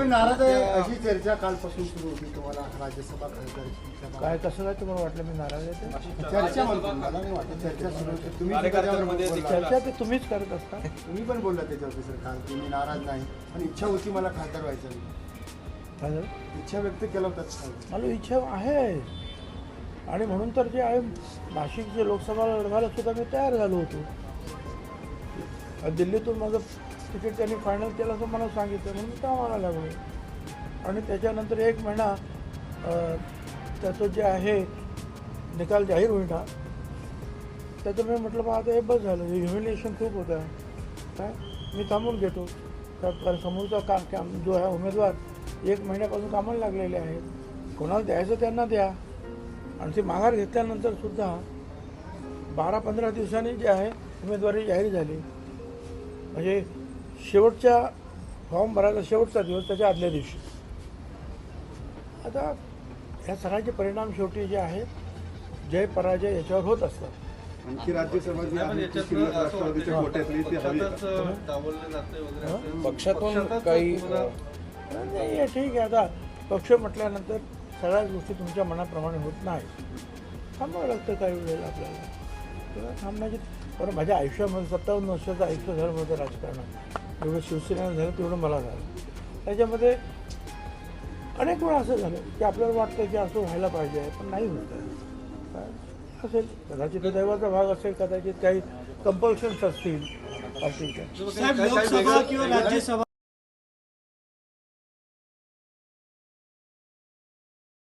नाराज आहे अशी चर्चा कालपासून सुरू होती तुम्हाला राज्यसभा खासदार काय कसं काय तुम्हाला वाटलं मी नाराज आहे ते? चर्चा म्हणतो मला नाही वाटत चर्चा सुरू होती तुम्ही कार्यकर्त्यांमध्ये त्याच्यावर बोलला. चर्चा ते तुम्हीच करत असता तुम्ही पण बोलला त्याच्यावरती सर काल की मी नाराज नाही पण इच्छा होती मला खासदार व्हायचं काय झालं? इच्छा व्यक्त केला होता काल. मला इच्छा आहे आणि म्हणून तर जे आहे नाशिकचे लोकसभा लढवायला सुद्धा मी तयार झालो होतो आणि दिल्लीतून माझं तिकीट त्यांनी फायनल केलं असं मला सांगितलं म्हणून मी कामाला लागलो. आणि त्याच्यानंतर एक महिना त्याचं जे आहे निकाल जाहीर होईना त्याचं मी म्हटलं मग आता हे बस झालं ह्युमिलेशन खूप होतं काय मी थांबून घेतो. तर समोरचा का काम जो आहे उमेदवार एक महिन्यापासून कामाला लागलेले आहेत कोणाला द्यायचं त्यांना द्या. आणि ती माघार घेतल्यानंतर सुद्धा बारा पंधरा दिवसांनी जे आहे उमेदवारी जाहीर झाली. म्हणजे शेवटच्या फॉर्म भरायचा शेवटचा दिवस त्याच्या आदल्या दिवशी. आता ह्या सगळ्याचे परिणाम शेवटी जे आहेत जय पराजय याच्यावर होत असतात. आणखी. पक्षातून काही नाही हे ठीक आहे. आता पक्ष म्हटल्यानंतर सगळ्याच गोष्टी तुमच्या मनाप्रमाणे होत नाही थांबावं लागतं काही वेळेला आपल्याला. तेव्हा थांबण्याची बरं माझ्या आयुष्यामध्ये सत्तावन्न वर्षाचं आयुष्य झालं होतं राजकारणात एवढं शिवसेना झालं तेवढं मला झालं. त्याच्यामध्ये अनेक वेळा असं झालं की आपल्याला वाटतं की असं व्हायला पाहिजे पण नाही होत आहे. असेल. कदाचित दैवाचा भाग असेल कदाचित काही कंपल्शन्स असतील. असतील किंवा राज्यसभा